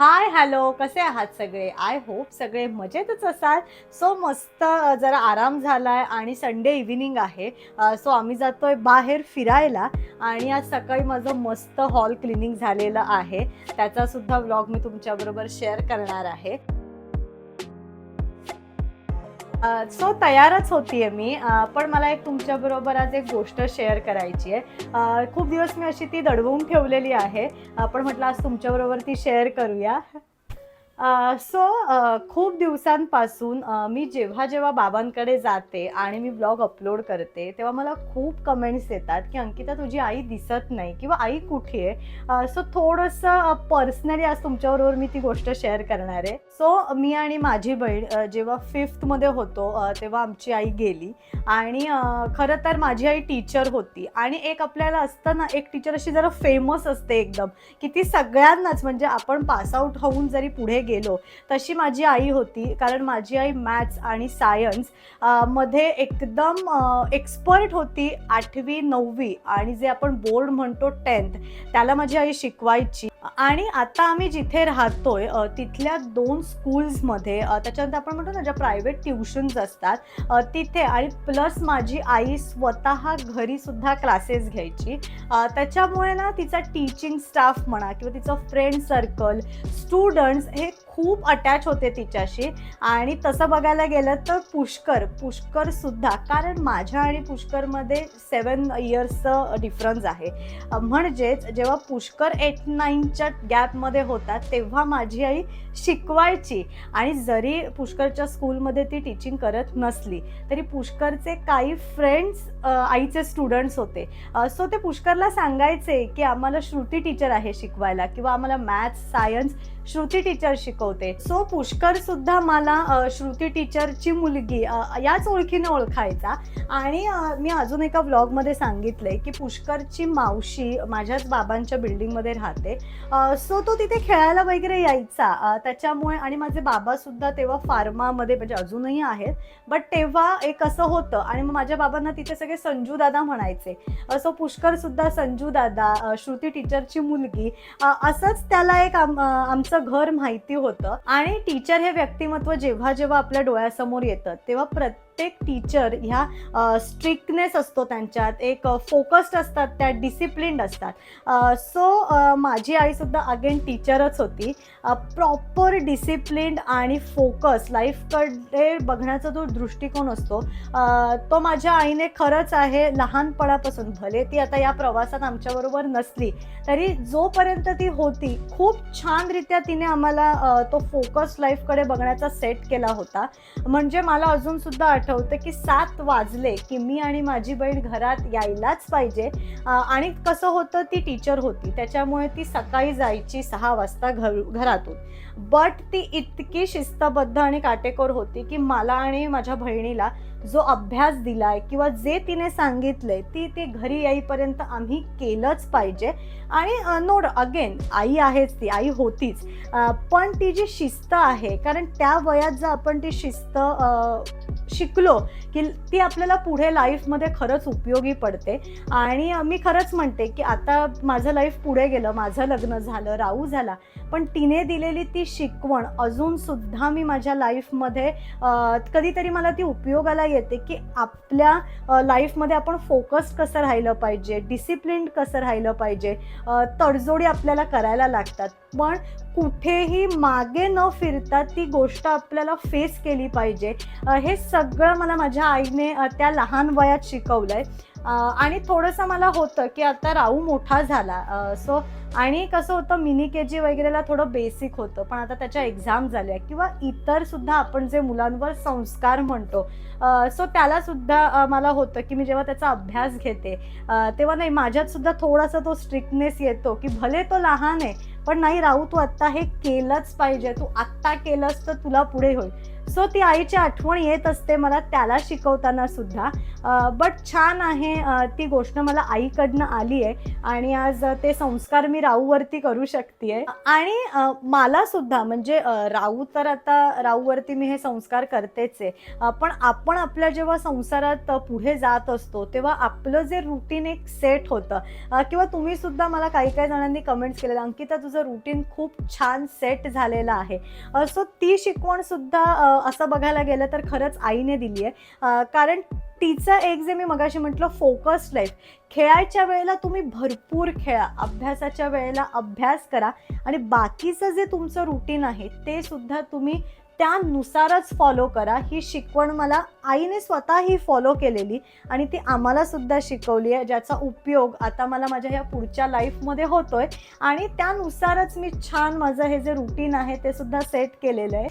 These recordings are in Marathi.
हाय हॅलो कसे आहात सगळे? आय होप सगळे मजेतच असाल. सो मस्त जरा आराम झाला आहे आणि संडे इव्हिनिंग आहे. सो आम्ही जातोय बाहेर फिरायला आणि आज सकाळी माझं मस्त हॉल क्लिनिंग झालेलं आहे. त्याचासुद्धा व्लॉग मी तुमच्याबरोबर शेअर करणार आहे. सो तयारच होतीये मी. पण मला एक तुमच्याबरोबर आज एक गोष्ट शेअर करायची आहे. खूप दिवस मी अशी ती दडवून ठेवलेली आहे. आपण म्हटलं आज तुमच्याबरोबर ती शेअर करूया. सो खूप दिवसांपासून मी जेव्हा जेव्हा बाबांकडे जाते आणि मी ब्लॉग अपलोड करते तेव्हा मला खूप कमेंट्स येतात की अंकिता तुझी आई दिसत नाही किंवा आई कुठे आहे? सो थोडंसं पर्सनली आज तुमच्याबरोबर मी ती गोष्ट शेअर करणार आहे. सो मी आणि माझी बहीण जेव्हा फिफ्थमध्ये होतो तेव्हा आमची आई गेली आणि खरं तर माझी आई टीचर होती आणि एक आपल्याला असतं ना एक टीचर अशी जरा फेमस असते एकदम की ती सगळ्यांनाच म्हणजे आपण पासआउट होऊन जरी पुढे गेलो तशी माझी आई होती. कारण माझी आई मॅथ्स आणि सायन्समध्ये एकदम एक्सपर्ट होती आठवी नववी. आणि जे आपण बोर्ड म्हणतो टेन्थ त्याला माझी आई शिकवायची. आणि आता आम्ही जिथे राहतोय तिथल्या दोन स्कूल्समध्ये त्याच्यानंतर आपण म्हणतो ना ज्या प्रायव्हेट ट्युशन्स असतात तिथे आणि प्लस माझी आई स्वतः घरीसुद्धा क्लासेस घ्यायची. त्याच्यामुळे ना तिचा टीचिंग स्टाफ म्हणा किंवा तिचं फ्रेंड सर्कल स्टुडंट्स हे खूप अटॅच होते तिच्याशी. आणि तसं बघायला गेलं तर पुष्कर पुष्कर सुद्धा कारण माझ्या आणि पुष्करमध्ये सेवन इयर्सचं डिफरन्स आहे. म्हणजेच जेव्हा पुष्कर एट नाईनच्या गॅपमध्ये होता तेव्हा माझी आई शिकवायची. आणि जरी पुष्करच्या स्कूलमध्ये ती टीचिंग करत नसली तरी पुष्करचे काही फ्रेंड्स आईचे स्टुडंट्स होते. सो ते पुष्करला सांगायचे की आम्हाला श्रुती टीचर आहे शिकवायला किंवा आम्हाला मॅथ्स सायन्स श्रुती टीचर शिक शिकवते. सो पुष्कर सुद्धा मला श्रुती टीचरची मुलगी याच ओळखीने ओळखायचा. आणि मी अजून एका व्लॉगमध्ये सांगितलंय की पुष्करची मावशी माझ्याच बाबांच्या बिल्डिंगमध्ये राहते. सो तो तिथे खेळायला वगैरे यायचा. त्याच्यामुळे आणि माझे बाबा सुद्धा तेव्हा फार्मामध्ये म्हणजे अजूनही आहेत. बट तेव्हा एक असं होतं आणि मग माझ्या बाबांना तिथे सगळे संजू दादा म्हणायचे. सो पुष्कर सुद्धा संजू दादा श्रुती टीचरची मुलगी असंच त्याला एक आम- आमचं घर माहिती होतं. होतं. आणि टीचर हे व्यक्तिमत्व जेव्हा जेव्हा आपल्या डोळ्यासमोर येतं तेव्हा प्रत्येक प्रत्येक टीचर ह्या स्ट्रिक्टनेस असतो त्यांच्यात एक फोकस्ड असतात त्या डिसिप्लिन्ड असतात. सो माझी आईसुद्धा अगेन टीचरच होती. प्रॉपर डिसिप्लिन्ड आणि फोकस लाईफकडे बघण्याचा जो दृष्टिकोन असतो तो माझ्या आईने खरंच आहे लहानपणापासून. भले ती आता या प्रवासात आमच्याबरोबर नसली तरी जोपर्यंत ती होती खूप छानरित्या तिने आम्हाला तो फोकस लाईफकडे बघण्याचा सेट केला होता. म्हणजे मला अजूनसुद्धा आठवतं की सात वाजले की मी आणि माझी बहीण घरात यायलाच पाहिजे. आणि कसं होतं ती टीचर होती. त्याच्यामुळे ती सकाळी जायची सहा वाजता घर घरातून. बट ती इतकी शिस्तबद्ध आणि काटेकोर होती की मला आणि माझ्या बहिणीला जो अभ्यास दिलाय किंवा जे तिने सांगितलंय ती ते घरी येईपर्यंत आम्ही केलंच पाहिजे. आणि नोड अगेन आई आहेच ती आई होतीच. पण ती जी शिस्त आहे कारण त्या वयात जर आपण ती शिस्त शिकलो की ती आपल्याला पुढे लाईफमध्ये खरंच उपयोगी पडते. आणि मी खरंच म्हणते की आता माझं लाईफ पुढे गेलं माझं लग्न झालं राहू झाला पण तिने दिलेली ती शिकवण अजूनसुद्धा मी माझ्या लाईफमध्ये कधीतरी मला ती उपयोगाला येते की आपल्या लाईफमध्ये आपण फोकस कसं राहिलं पाहिजे डिसिप्लिन कसं राहिलं पाहिजे तडजोडी आपल्याला करायला लागतात. पण कुठेही मागे न फिरता ती गोष्ट आपल्याला फेस केली पाहिजे. हे सगळं मला माझ्या आईने त्या लहान वयात शिकवलं आहे आणि थोडंसं मला होतं की आता राहू मोठा झाला. सो आणि कसं होतं मिनी के जी वगैरेला थोडं बेसिक होतं. पण आता त्याच्या एक्झाम झाल्या किंवा इतर सुद्धा आपण जे मुलांवर संस्कार म्हणतो सो त्याला सुद्धा मला होतं की मी जेव्हा त्याचा अभ्यास घेते तेव्हा नाही माझ्यात सुद्धा थोडासा तो स्ट्रिक्टनेस येतो की भले तो लहान आहे पण नाही राहू तू आत्ता हे केलंच पाहिजे. तू आत्ता केलंस तर तुला पुढे होईल. सो ती आईची आठवण येत असते मला त्याला शिकवताना सुद्धा. बट छान आहे ती गोष्ट मला आईकडनं आली आहे आणि आज ते संस्कार मी राऊवरती करू शकते आणि मला सुद्धा म्हणजे राऊ तर आता राऊवरती मी हे संस्कार करतेच आहे. पण आपण आपल्या जेव्हा संसारात पुढे जात असतो तेव्हा आपलं जे रुटीन एक सेट होतं. किंवा तुम्ही सुद्धा मला काही काही जणांनी कमेंट्स केलेलं अंकिता तुझं रुटीन खूप छान सेट झालेलं आहे. सो ती शिकवण सुद्धा असं बघायला गेलं तर खरंच आईने दिली आहे कारण तिचं एक जे मी मगाशी म्हटलं फोकस्ड लाईफ खेळायच्या वेळेला तुम्ही भरपूर खेळा अभ्यासाच्या वेळेला अभ्यास करा आणि बाकीचं जे तुमचं रुटीन आहे ते सुद्धा तुम्ही त्यानुसारच फॉलो करा. ही शिकवण मला आईने स्वतः ही फॉलो केलेली आणि ती आम्हाला सुद्धा शिकवली आहे ज्याचा उपयोग आता मला माझ्या ह्या पुढच्या लाईफमध्ये होतोय. आणि त्यानुसारच मी छान माझं हे जे रुटीन आहे ते सुद्धा सेट केलेलं आहे.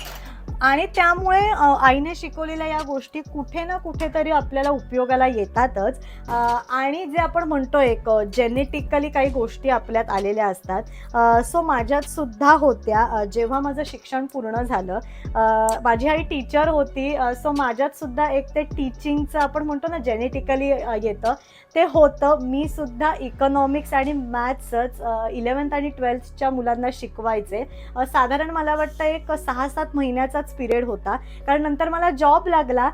आणि त्यामुळे आईने शिकवलेल्या या गोष्टी कुठे ना कुठेतरी आपल्याला उपयोगाला येतातच. आणि जे आपण म्हणतो एक जेनेटिकली काही गोष्टी आपल्यात आलेल्या असतात. सो माझ्यात सुद्धा होत्या. जेव्हा माझं शिक्षण पूर्ण झालं माझी आई टीचर होती. सो माझ्यात सुद्धा एक ते टीचिंगचं आपण म्हणतो ना जेनेटिकली येतं. ते होतं मी सुद्धा इकॉनॉमिक्स आणि मॅथ्सच इलेवन्थ आणि ट्वेल्थच्या मुलांना शिकवायचे. साधारण मला वाटतं एक सहा सात महिन्याचाच पिरियड होता. कारण नंतर मला जॉब लागला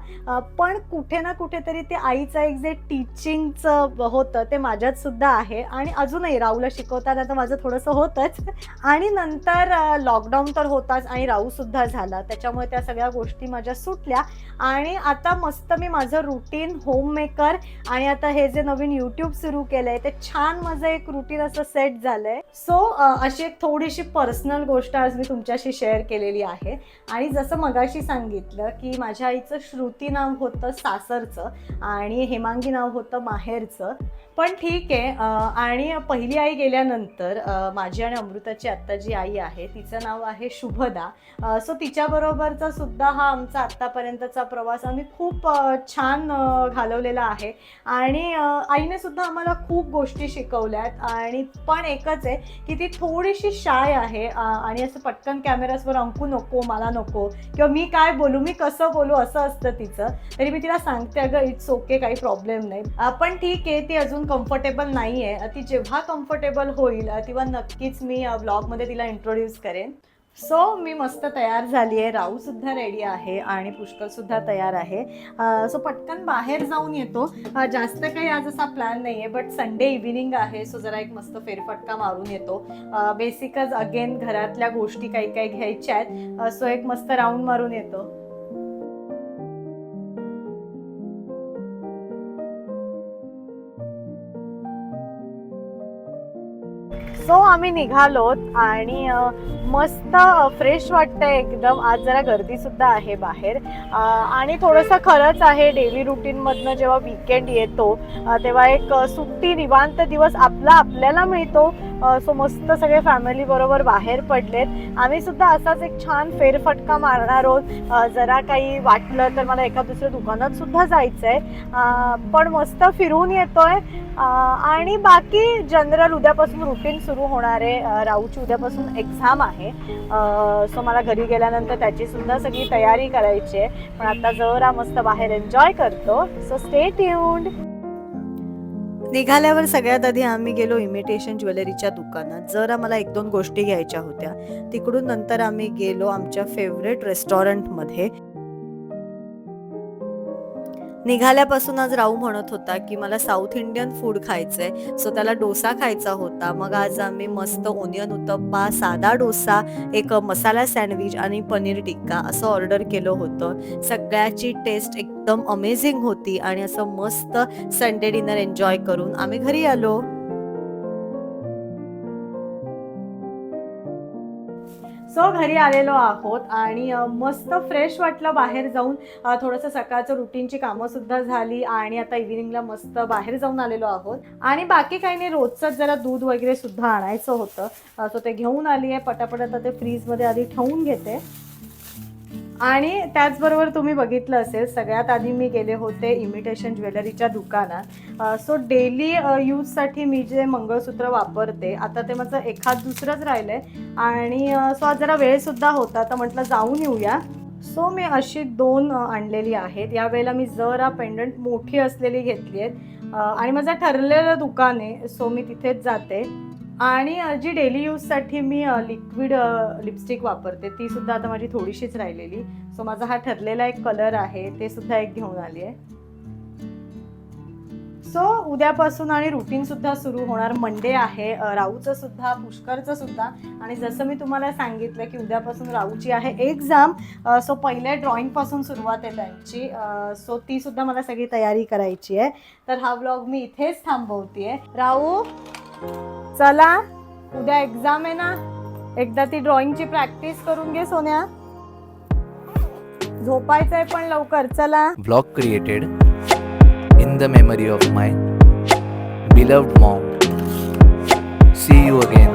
पण कुठे ना कुठेतरी ते आईचं एक जे टीचिंगचं होतं ते माझ्यात सुद्धा आहे. आणि अजूनही राहूला शिकवताना तर माझं थोडंसं होतंच. आणि नंतर लॉकडाऊन तर होताच आणि राहूसुद्धा झाला. त्याच्यामुळे त्या सगळ्या गोष्टी माझ्या सुटल्या. आणि आता मस्त मी माझं रुटीन होम मेकर आणि आता हे जे नवीन युट्यूब सुरू केलंय. ते छान माझं एक रुटीन असं सेट झालंय. सो अशी एक थोडीशी पर्सनल गोष्ट आज मी तुमच्याशी शेअर केलेली आहे. आणि जसं मगाशी सांगितलं की माझ्या आईचं श्रुती नाव होतं सासरचं आणि हेमांगी नाव होतं माहेरचं. पण ठीक आहे आणि पहिली आई गेल्यानंतर माझी आणि अमृताची आत्ता जी आई आहे. तिचं नाव आहे शुभदा. सो तिच्याबरोबरचा सुद्धा हा आमचा आत्तापर्यंतचा प्रवास आम्ही खूप छान घालवलेला आहे. आणि आईने सुद्धा आम्हाला खूप गोष्टी शिकवल्यात आणि पण एकच आहे की ती थोडीशी शाय आहे आणि असं पटकन कॅमेरासवर अंकू नको मला नको किंवा मी काय बोलू मी कसं बोलू असं असतं तिचं. तरी मी तिला सांगते अगं इट्स ओके काही प्रॉब्लेम नाही. पण ठीक आहे ती अजून कम्फर्टेबल नाही आहे ती जेव्हा कम्फर्टेबल होईल तेव्हा नक्कीच मी ब्लॉगमध्ये तिला इंट्रोड्यूस करेन. सो मी मस्त तयार झाली आहे. राहू सुद्धा रेडी आहे आणि पुष्कळ सुद्धा तयार आहे. सो पटकन बाहेर जाऊन येतो. जास्त काही आज असा प्लॅन नाही आहे बट संडे इव्हिनिंग आहे सो जरा एक मस्त फेरफटका मारून येतो. बेसिकच अगेन घरातल्या गोष्टी काही काही घ्यायच्या आहेत. सो एक मस्त राऊंड मारून येतो. सो आम्ही निघालोत आणि मस्त फ्रेश वाटतंय एकदम. आज जरा गर्दी सुद्धा आहे बाहेर. आणि थोडंसं खरंच आहे डेली रुटीनमधनं जेव्हा विकेंड येतो तेव्हा एक सुट्टी निवांत दिवस आपला आपल्याला मिळतो. सो मस्त सगळे फॅमिली बरोबर बाहेर पडलेत. आम्ही सुद्धा असाच एक छान फेरफटका मारणार आहोत. जरा काही वाटलं तर मला एका दुसऱ्या दुकानात सुद्धा जायचंय. पण मस्त फिरून येतोय. आणि बाकी जनरल उद्यापासून रुटीन सुरू होणार आहे. राऊची उद्यापासून एक्झाम आहे. सो मला घरी गेल्यानंतर त्याची सुद्धा सगळी तयारी करायची आहे. पण आता जरा मस्त बाहेर एन्जॉय करतो. सो स्टे ट्यून्ड निघाल्यावर सगळ्यात आधी आम्ही गेलो इमिटेशन ज्वेलरीच्या दुकानात. जर आम्हाला एक दोन गोष्टी घ्यायच्या होत्या तिकडून नंतर आम्ही गेलो आमच्या फेवरेट रेस्टॉरंटमध्ये निघाल्यापासून आज राहू म्हणत होता की मला साऊथ इंडियन फूड खायचंय. सो त्याला डोसा खायचा होता. मग आज आम्ही मस्त ओनियन उत्तप्पा साधा डोसा एक मसाला सँडविच आणि पनीर टिक्का असं ऑर्डर केलं होतं. सगळ्याची टेस्ट एकदम अमेझिंग होती आणि असं मस्त संडे डिनर एन्जॉय करून आम्ही घरी आलो. सो घरी आलेलो आहोत आणि मस्त फ्रेश वाटलं बाहेर जाऊन. थोडंसं सकाळचं रुटीनची कामं सुद्धा झाली आणि आता इव्हिनिंगला मस्त बाहेर जाऊन आलेलो आहोत. आणि बाकी काही नाही रोजचंच जरा दूध वगैरे सुद्धा आणायचं होतं. सो ते घेऊन आली आहे पटापट आता ते फ्रीजमध्ये आधी ठेवून घेते. आणि त्याचबरोबर तुम्ही बघितलं असेल सगळ्यात आधी मी गेले होते इमिटेशन ज्वेलरीच्या दुकानात. सो डेली यूजसाठी मी जे मंगळसूत्र वापरते आता ते माझं एखाद दुसरंच राहिलं आहे आणि सो आज जरा वेळसुद्धा होता तर म्हटलं जाऊन येऊया. सो मी अशी दोन आणलेली आहेत. यावेळेला मी जरा पेंडंट मोठी असलेली घेतली आहेत. आणि माझं ठरलेलं दुकान आहे सो मी तिथेच जाते. आणि जी डेली यूजसाठी मी लिक्विड लिपस्टिक वापरते ती सुद्धा आता माझी थोडीशीच राहिलेली. सो माझा हा ठरलेला एक कलर आहे ते सुद्धा एक घेऊन आली आहे. सो उद्यापासून आणि रुटीन सुद्धा सुरू होणार. मंडे आहे राहूचं सुद्धा पुष्करचं सुद्धा. आणि जसं मी तुम्हाला सांगितलं की उद्यापासून राहूची आहे एक्झाम सो पहिल्या ड्रॉइंगपासून सुरुवात आहे त्यांची. सो ती सुद्धा मला सगळी तयारी करायची आहे. तर हा व्लॉग मी इथेच थांबवते राहू! चला उद्या एक्झाम आहे ना. एकदा ती ड्रॉइंगची प्रॅक्टिस करून घे सोन्या. झोपायचंय पण लवकर चला. Blog created in the memory of my beloved mom see you again